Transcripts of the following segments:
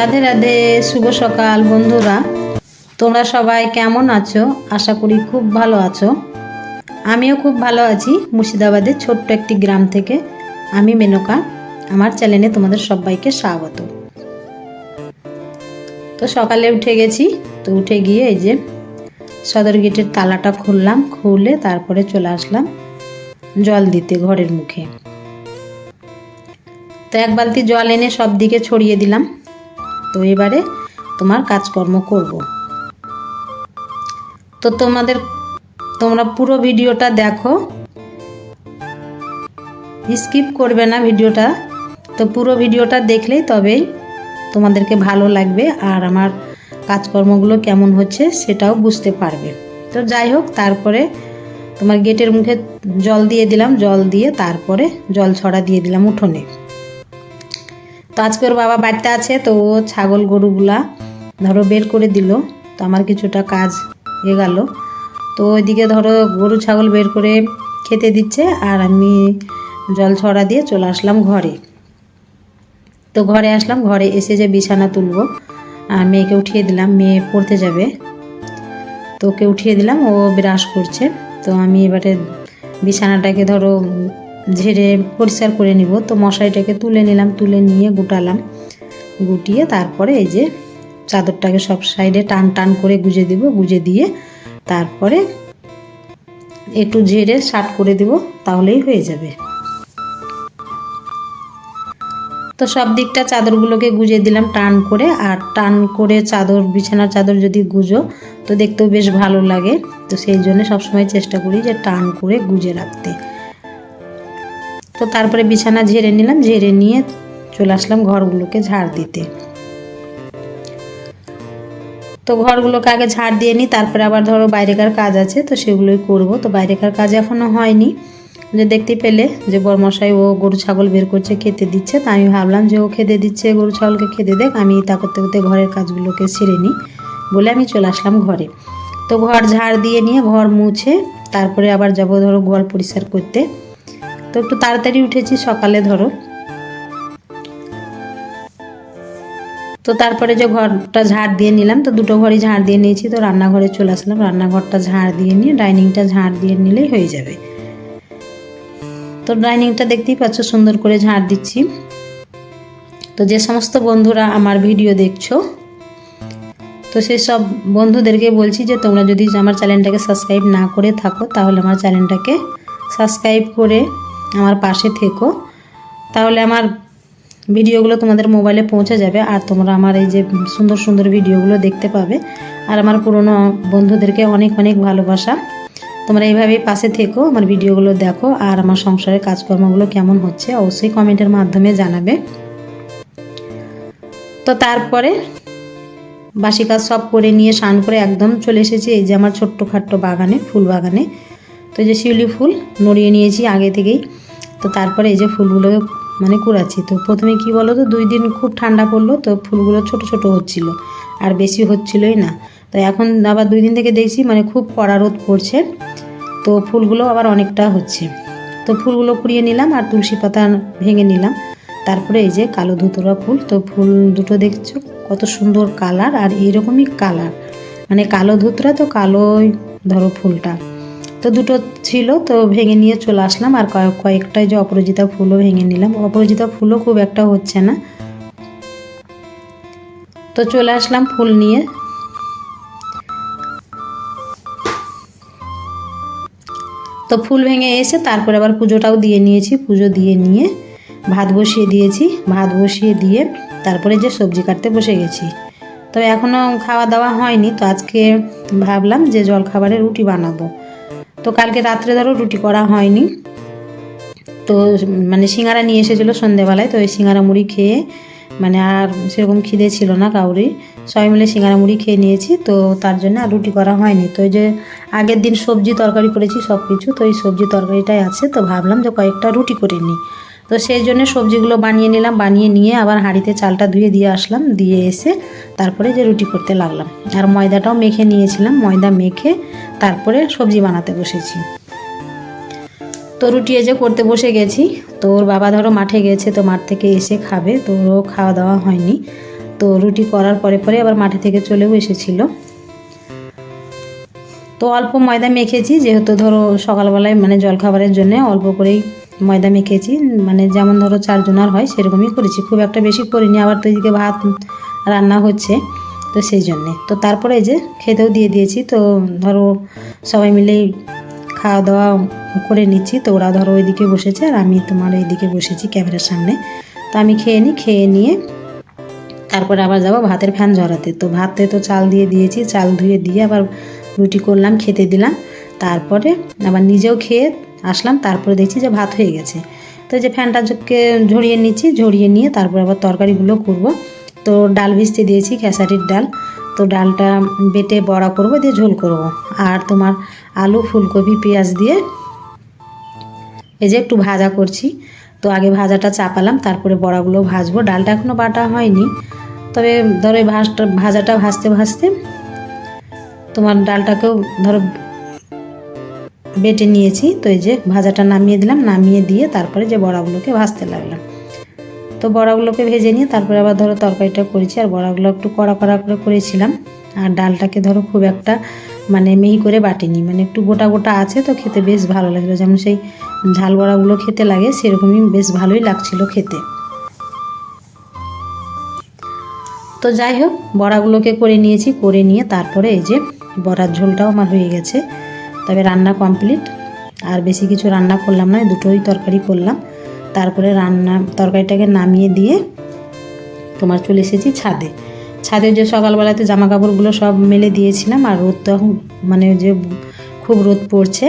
রাধে রাধে, শুভ সকাল বন্ধুরা। তোমরা সবাই কেমন আছো? আশা করি খুব ভালো আছো। আমিও খুব ভালো আছি মুর্শিদাবাদের ছোট্ট একটি গ্রাম থেকে। আমি মেনকা, আমার চ্যানেলে তোমাদের সবাইকে স্বাগত। তো সকালে উঠে গেছি, তো উঠে গিয়ে এই যে সদর গেটের তালাটা খুললাম, খুলে তারপরে চলে আসলাম জল দিতে ঘরের মুখে। তো এক বালতি জল এনে সব দিকে ছড়িয়ে দিলাম। তো এবারে তোমার কাজকর্ম করব। তো তোমাদের, তোমরা পুরো ভিডিওটা দেখো। স্কিপ করবে না ভিডিওটা। তো পুরো ভিডিওটা দেখলেই তবেই তোমাদেরকে ভালো লাগবে আর আমার কাজকর্মগুলো কেমন হচ্ছে সেটাও বুঝতে পারবে। তো যাই হোক, তারপরে তোমার গেটের মুখে জল দিয়ে দিলাম, জল দিয়ে তারপরে জল ছড়া দিয়ে দিলাম উঠোনে। তো আজকে ওর বাবা বাড়িতে আছে, তো ও ছাগল গরুগুলা ধরো বের করে দিল। তো আমার কিছুটা কাজ হয়ে গেল। তো ওইদিকে ধরো গরু, ছাগল বের করে খেতে দিচ্ছে আর আমি জল ছড়া দিয়ে চলে আসলাম ঘরে। তো ঘরে আসলাম, ঘরে এসে যে বিছানা তুলবো, আর মেয়েকে উঠিয়ে দিলাম, মেয়ে পড়তে যাবে। তো ওকে উঠিয়ে দিলাম, ও ব্রাশ করছে। তো আমি এবারে বিছানাটাকে ধরো ঝেড়ে পরিষ্কার করে নিব। তো মশারিটাকে তুলে নিলাম, তুলে নিয়ে গুটালাম। গুটিয়ে তারপরে এই যে চাদরটাকে সব সাইডে টান টান করে গুজে দিব, গুজে দিয়ে তারপরে একটু ঝেড়ে শার্ট করে দিব, তাহলেই হয়ে যাবে। তো সব দিকটা চাদরগুলোকে গুজে দিলাম টান করে। আর টান করে চাদর, বিছানার চাদর যদি গুজো, তো দেখতেও বেশ ভালো লাগে। তো সেই জন্য সবসময় চেষ্টা করি যে টান করে গুজে রাখতে। তো তারপরে বিছানা ঝেড়ে নিলাম, ঝেড়ে নিয়ে চলে আসলাম ঘরগুলোকে ঝাড় দিতে। তো ঘরগুলোকে আগে ঝাড় দিয়ে নিই, তারপরে আবার ধরো বাইরেকার কাজ আছে, তো সেগুলোই করব। তো বাইরেকার কাজ এখনও হয়নি। যে দেখতে পেলে যে বরমশাই ও গরু ছাগল বের করছে, খেতে দিচ্ছে, তা আমি ভাবলাম যে ও খেতে দিচ্ছে, গরু ছাগলকে খেতে দেখ আমি তা করতে করতে ঘরের কাজগুলোকে ছেড়ে নিই বলে আমি চলে আসলাম ঘরে। তো ঘর ঝাড় দিয়ে নিয়ে ঘর মুছে, তারপরে আবার যাব ধরো ঘর পরিষ্কার করতে। তো একটু তাড়াতাড়ি উঠেছি, সকালে ধরো। তো তারপরে যে ঘরটা ঝাড় দিয়ে নিলাম, তো দুটো ঘরই ঝাড় দিয়ে নিয়েছি, তো রান্নাঘরে চলে আসলাম। রান্নাঘরটা ঝাড় দিয়ে নিয়ে, ডাইনিংটা ঝাড় দিয়ে নিলেই হয়ে যাবে। তো ডাইনিংটা দেখতেই পাচ্ছ, সুন্দর করে ঝাড় দিচ্ছি। তো যে সমস্ত বন্ধুরা আমার ভিডিও দেখছ, তো সেই সব বন্ধুদেরকে বলছি যে তোমরা যদি আমার চ্যানেলটাকে সাবস্ক্রাইব না করে থাকো, তাহলে আমার চ্যানেলটাকে সাবস্ক্রাইব করে আমার পাশে থেকো। তাহলে আমার ভিডিওগুলো তোমাদের মোবাইলে পৌঁছে যাবে আর তোমরা আমার এই যে সুন্দর সুন্দর ভিডিওগুলো দেখতে পাবে। আর আমার পুরনো বন্ধুদেরকে অনেক অনেক ভালোবাসা। তোমরা এইভাবেই পাশে থেকো, আমার ভিডিওগুলো দেখো আর আমার সংসারের কাজকর্মগুলো কেমন হচ্ছে অবশ্যই কমেন্টের মাধ্যমে জানাবে। তো তারপরে বাসি কাজ সব করে নিয়ে স্নান করে একদম চলে এসেছি এই যে আমার ছোট্ট খাট্ট বাগানে, ফুল বাগানে। তো যে শিউলি ফুল নড়িয়ে নিয়েছি আগে থেকেই। তো তারপরে এই যে ফুলগুলোকে মানে কুড়াচ্ছি। তো প্রথমে কি বলো তো দুই দিন খুব ঠান্ডা পড়ল, তো ফুলগুলো ছোট ছোট হচ্ছিল আর বেশি হচ্ছিলই না। তো এখন আবার দুই দিন থেকে দেখছি মানে খুব কড়া রোদ পড়ছে। তো ফুলগুলো আবার অনেকটা হচ্ছে। তো ফুলগুলো কুড়িয়ে নিলাম আর তুলসী পাতা ভেঙে নিলাম। তারপরে এই যে কালো ধুতরা ফুল, তো ফুল দুটো দেখছ কত সুন্দর কালার আর এইরকমই কালার। মানে কালো ধুতরা তো কালোই ধরো ফুলটা। তো দুটো ছিল, তো ভেঙে নিয়ে চলে আসলাম। আর কয়েক, কয়েকটাই যে অপরাজিতা ফুলও ভেঙে নিলাম। অপরাজিতা ফুলও খুব একটা হচ্ছে না। তো চলে আসলাম ফুল নিয়ে। তো ফুল ভেঙে এসে তারপরে আবার পুজোটাও দিয়ে নিয়েছি। পুজো দিয়ে নিয়ে ভাত বসিয়ে দিয়েছি। ভাত বসিয়ে দিয়ে তারপরে যে সবজি কাটতে বসে গেছি। তবে এখনও খাওয়া দাওয়া হয়নি, তো আজকে ভাবলাম যে জল খাবারে রুটি বানাবো। তো কালকে রাত্রে ধরো রুটি করা হয়নি। তো মানে সিঙ্গারা নিয়ে এসেছিল সন্ধ্যেবেলায় তো ওই সিঙ্গারা মুড়ি খেয়ে মানে আর সেরকম খিদে ছিল না কাউরি সবাই মিলে সিঙ্গারা মুড়ি খেয়ে নিয়েছি, তো তার জন্য আর রুটি করা হয়নি। তো ওই যে আগের দিন সবজি তরকারি করেছি সব কিছু তো এই সবজি তরকারিটাই আছে, তো ভাবলাম যে কয়েকটা রুটি করে নিই। তো সেই জন্য সবজিগুলো বানিয়ে নিলাম, বানিয়ে নিয়ে আবার হাঁড়িতে চালটা ধুয়ে দিয়ে আসলাম, দিয়ে এসে তারপরে যে রুটি করতে লাগলাম। আর ময়দাটাও মেখে নিয়েছিলাম, ময়দা মেখে তারপরে সবজি বানাতে বসেছি। তো রুটি যে করতে বসে গেছি, তো ওর বাবা ধরো মাঠে গেছে, তো মাঠ থেকে এসে খাবে, তো ওরও খাওয়া দাওয়া হয়নি। তো রুটি করার পরে পরে আবার মাঠে থেকে চলেও এসেছিল। তো অল্প ময়দা মেখেছি, যেহেতু ধরো সকালবেলায় মানে জলখাবারের জন্য অল্প করেই ময়দা মেখেছি মানে যেমন ধরো চারজনার হয়, সেরকমই করেছি। খুব একটা বেশি করিনি, আবার তো এদিকে ভাত রান্না হচ্ছে, তো সেই জন্যে। তো তারপরে এই যে খেতেও দিয়ে দিয়েছি, তো ধরো সবাই মিলেই খাওয়া দাওয়া করে নিচ্ছি। তো ওরা ধরো ওইদিকে বসেছে আর আমি তোমার এইদিকে বসেছি ক্যামেরার সামনে। তো আমি খেয়ে নিই, খেয়ে নিয়ে তারপরে আবার যাব ভাতের ফ্যান ঝরাতে। তো ভাতে তো চাল দিয়ে দিয়েছি, চাল ধুয়ে দিয়ে আবার রুটি করলাম, খেতে দিলাম। তারপরে আবার নিজেও খেয়ে আসলাম, তারপরে দেখছি যে ভাত হয়ে গেছে। তো যে ফ্যানটাকে ঝরিয়ে নিচ্ছি, ঝরিয়ে নিয়ে তারপর আবার তরকারিগুলো করব। তো ডাল ভিজতে দিয়েছি, খেসারির ডাল। তো ডালটা বেটে বড়া করব, দিয়ে ঝোল করব। আর তোমার আলু, ফুলকপি, পেঁয়াজ দিয়ে এই যে একটু ভাজা করছি। তো আগে ভাজাটা চাপালাম, তারপরে বড়াগুলো ভাজবো। ডালটা এখনও বাটা হয়নি। তবে ধরো ভাজটা, ভাজাটা ভাজতে ভাজতে তোমার ডালটাকেও ধরো বেটে নিয়েছি। তো এই যে ভাজাটা নামিয়ে দিলাম, নামিয়ে দিয়ে তারপরে যে বড়াগুলোকে ভাজতে লাগলাম। তো বড়াগুলোকে ভেজে নিয়ে তারপরে আবার ধরো তরকারিটা করেছি। আর বড়াগুলো একটু কড়া কড়া করে করেছিলাম। আর ডালটাকে ধরো খুব একটা মানে মিহি করে বাটিনি। মানে একটু গোটা গোটা আছে তো খেতে বেশ ভালো লাগল। যেমন সেই ঝাল বড়াগুলো খেতে লাগে, সেরকমই বেশ ভালোই লাগছিল খেতে। তো যাই হোক, বড়াগুলোকে করে নিয়েছি। করে নিয়ে তারপরে এই যে বড়ার ঝোলটাও আমার হয়ে গেছে। তবে রান্না কমপ্লিট। আর বেশি কিছু রান্না করলাম না, দুটোই তরকারি করলাম। তারপরে রান্না, তরকারিটাকে নামিয়ে দিয়ে তোমার চলে এসেছি ছাদে। ছাদে যে সকালবেলাতে জামা কাপড়গুলো সব মেলে দিয়েছিলাম, আর রোদ তো মানে যে খুব রোদ পড়ছে,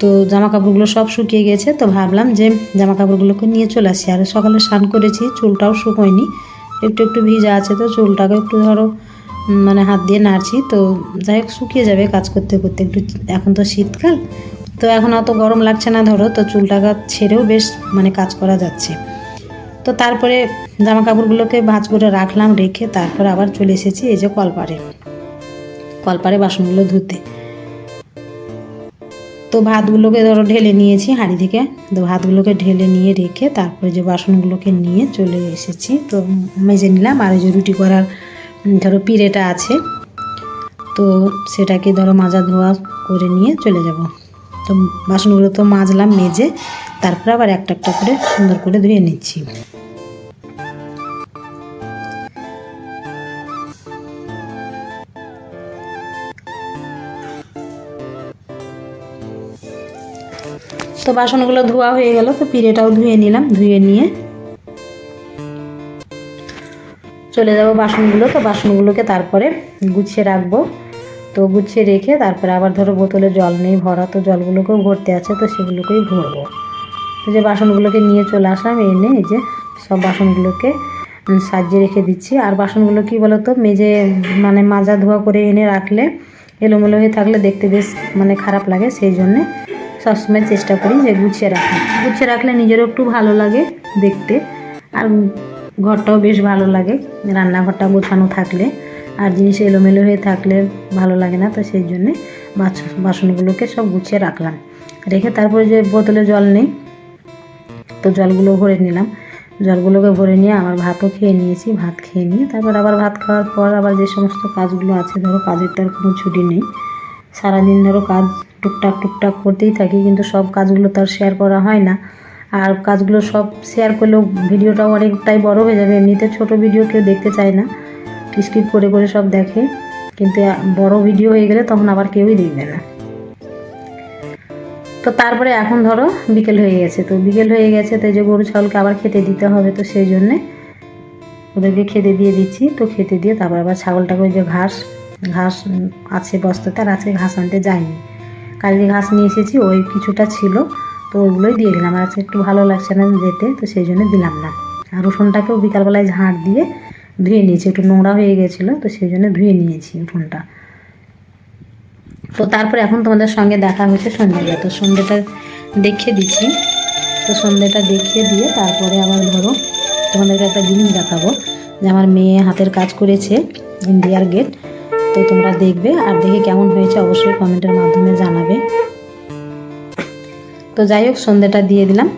তো জামা কাপড়গুলো সব শুকিয়ে গেছে। তো ভাবলাম যে জামা কাপড়গুলোকে নিয়ে চলে আসি। আর সকালে স্নান করেছি, চুলটাও শুকোয়নি। একটু একটু ভিজা আছে, তো চুলটাকে একটু ধরো মানে হাত দিয়ে নাড়ছি, তো যাই হোক শুকিয়ে যাবে কাজ করতে করতে একটু, এখন তো শীতকাল, তো এখন অত গরম লাগছে না ধরো, তো চুলটাকে ছেড়েও বেশ মানে কাজ করা যাচ্ছে। তো তারপরে জামা কাপড়গুলোকে ভাঁজ করে রাখলাম, রেখে তারপর আবার চলে এসেছি এই যে কলপারে কলপারে বাসনগুলো ধুতে। তো ভাতগুলোকে ধরো ঢেলে নিয়েছি হাঁড়ি থেকে, তো ভাতগুলোকে ঢেলে নিয়ে রেখে তারপরে যে বাসনগুলোকে নিয়ে চলে এসেছি, তো মেজে নিলাম, আর যে রুটি করার ধরো পিড়েটা আছে, তো সেটাকে ধরো মাজা ধোয়া করে নিয়ে চলে যাব। তো বাসনগুলো তো মাজলাম, মেজে তারপরে আবার একটা একটা করে সুন্দর করে ধুয়ে নিচ্ছি। তো বাসনগুলো ধোয়া হয়ে গেল, তো পিড়েটাও ধুয়ে নিলাম, ধুয়ে নিয়ে চলে যাব বাসনগুলো তো বাসনগুলোকে তারপরে গুছিয়ে রাখব। তো গুছিয়ে রেখে তারপরে আবার ধরো বোতলে জল নেই, ভরা, তো জলগুলোকেও ভরতে আছে, তো সেগুলোকেই ভরবো। তো যে বাসনগুলোকে নিয়ে চলে আসলাম এনে এই যে সব বাসনগুলোকে সাজিয়ে রেখে দিচ্ছি। আর বাসনগুলো কি বলতো, মেজে মানে মাজা ধোয়া করে এনে রাখলে, এলোমেলো হয়ে থাকলে দেখতে বেশ মানে খারাপ লাগে, সেই জন্যে সবসময় চেষ্টা করি যে গুছিয়ে রাখি গুছিয়ে রাখলে নিজেরও একটু ভালো লাগে দেখতে। আর ঘরটাও বেশ ভালো লাগে, রান্নাঘরটা গোছানো থাকলে, আর জিনিস এলোমেলো হয়ে থাকলে ভালো লাগে না, তো সেই জন্যে বাসনগুলোকে সব গুছিয়ে রাখলাম। রেখে তারপরে যে বোতলে জল নেই, তো জলগুলো ভরে নিলাম। জলগুলোকে ভরে নিয়ে আমার ভাতও খেয়ে নিয়েছি, ভাত খেয়ে নিয়ে তারপর আবার ভাত খাওয়ার পর আবার যে সমস্ত কাজগুলো আছে, ধরো কাজের তো আর কোনো ছুটি নেই। সারাদিন ধরো কাজ টুকটাক টুকটাক করতেই থাকি, কিন্তু সব কাজগুলো তো আর শেয়ার করা হয় না। আর কাজগুলো সব শেয়ার করলেও ভিডিওটাও অনেকটাই বড় হয়ে যাবে। এমনিতে ছোট ভিডিও কেউ দেখতে চায় না। স্কিপ করে করে সব দেখে। কিন্তু বড় ভিডিও হয়ে গেলে তখন আবার কেউই দেখবে না। তো তারপরে এখন ধরো বিকেল হয়ে গেছে। তো বিকেল হয়ে গেছে, তো যে গরু, ছাগলকে আবার খেতে দিতে হবে তো সেই জন্যে ওদেরকে খেতে দিয়ে দিচ্ছি। তো খেতে দিয়ে তারপর আবার ছাগলটাকে ওই যে ঘাস ঘাস আছে বস্তাতে, আর আজকে ঘাস আনতে যায়নি কালকে ঘাস নিয়ে এসেছি, ওই কিছুটা ছিল। তো ওগুলোই দিয়ে দিলাম। আর একটু ভালো লাগছে না যেতে, তো সেই জন্য দিলাম না। আর রসুনটাকেও বিকালবেলায় ঝাঁট দিয়ে ধুয়ে নিয়েছি। একটু নোংরা হয়ে গেছিল, তো সেই জন্য ধুয়ে নিয়েছি উঠোনটা তো তারপরে এখন তোমাদের সঙ্গে দেখা হয়েছে সন্ধ্যেটা তো সন্ধ্যেটা দেখিয়ে দিচ্ছি। তো সন্ধ্যেটা দেখিয়ে দিয়ে তারপরে আবার ধরো তোমাদেরকে একটা জিনিস দেখাবো। যে আমার মেয়ে হাতের কাজ করেছে ইন্ডিয়ার গেট। তো তোমরা দেখবে আর দেখে কেমন হয়েছে অবশ্যই কমেন্টের মাধ্যমে জানাবে। তো যাই হোক, সন্ধ্যাটা দিয়ে দিলাম।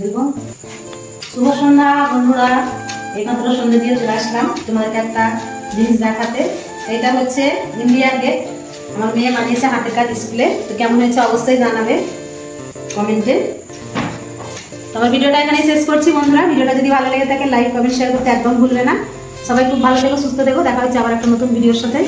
দেখুন শুভ সন্ধ্যা বন্ধুরা, একমাত্র সন্ধ্যে দিয়ে চলে আসলাম। তোমাদেরকে একটা জিনিস দেখাতে। এটা হচ্ছে ইন্ডিয়া গেট। আমার মেয়ে বানিয়েছে হাতের কাজ স্কুলে। তো কেমন হয়েছে অবশ্যই জানাবে। কমেন্টে তো আমার ভিডিওটা এখানে শেষ করছি বন্ধুরা। ভিডিওটা যদি ভালো লেগে থাকে লাইক কমেন্ট শেয়ার করতে একদম ভুলবে না। সবাই খুব ভালো থেকো, সুস্থ থেকো। দেখা হচ্ছে আবার একটা নতুন ভিডিওর সাথে।